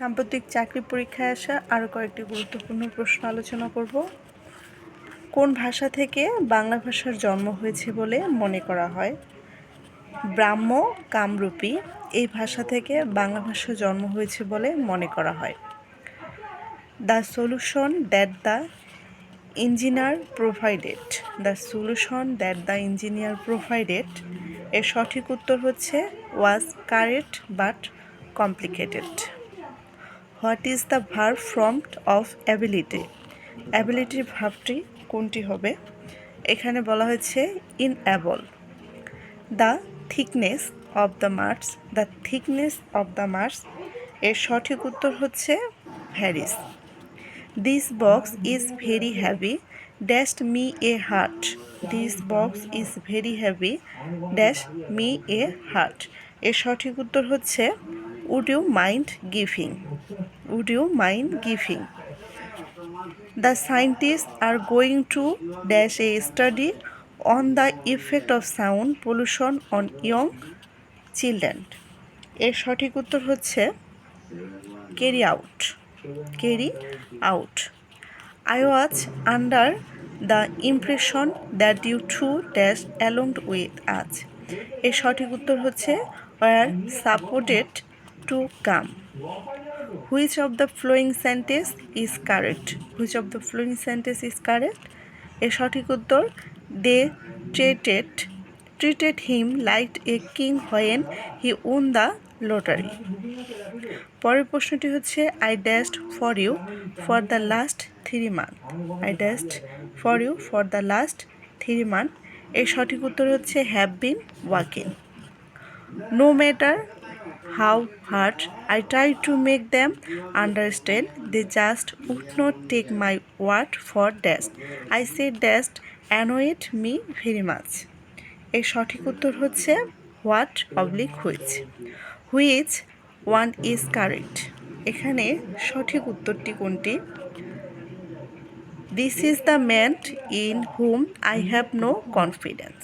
সাম্প্রতিক চাকরি পরীক্ষায় আসা আরও কয়েকটি গুরুত্বপূর্ণ প্রশ্ন আলোচনা করব। কোন ভাষা থেকে বাংলা ভাষার জন্ম হয়েছে বলে মনে করা হয়? ব্রাহ্ম, কামরূপী, এই ভাষা থেকে বাংলা ভাষা জন্ম হয়েছে বলে মনে করা হয়। The solution that the engineer provided. The solution that the engineer provided এর সঠিক উত্তর হচ্ছে was correct but complicated what is the verb formed of ability অ্যাবিলিটির ভাবটি কোনটি হবে? এখানে বলা হয়েছে enable the thickness of the Mars the thickness of the Mars এর সঠিক উত্তর হচ্ছে varies this box is very heavy dash me a heart this box is very heavy dash me a heart এর সঠিক উত্তর হচ্ছে would you mind giving would you mind giving The scientists are going to dash a study on the effect of sound pollution on young children. এর সঠিক উত্তর হচ্ছে carry out carry out I was under the impression that you to dash along with us এর সঠিক উত্তর হচ্ছে were supported to come which of the following sentence is correct which of the following sentence is correct এর সঠিক উত্তর they treated treated him like a king when he won the lottery পরের প্রশ্নটি হচ্ছে I dash for you for the last three month I dash for you for the last three month এর সঠিক উত্তর হচ্ছে have been walking no matter how hard I try to make them understand, they just would not take my word for that. I said that annoyed me very much. এর সঠিক উত্তর হচ্ছে what oblique which which one is correct এখানে সঠিক উত্তরটি কোনটি this is the man in whom I have no confidence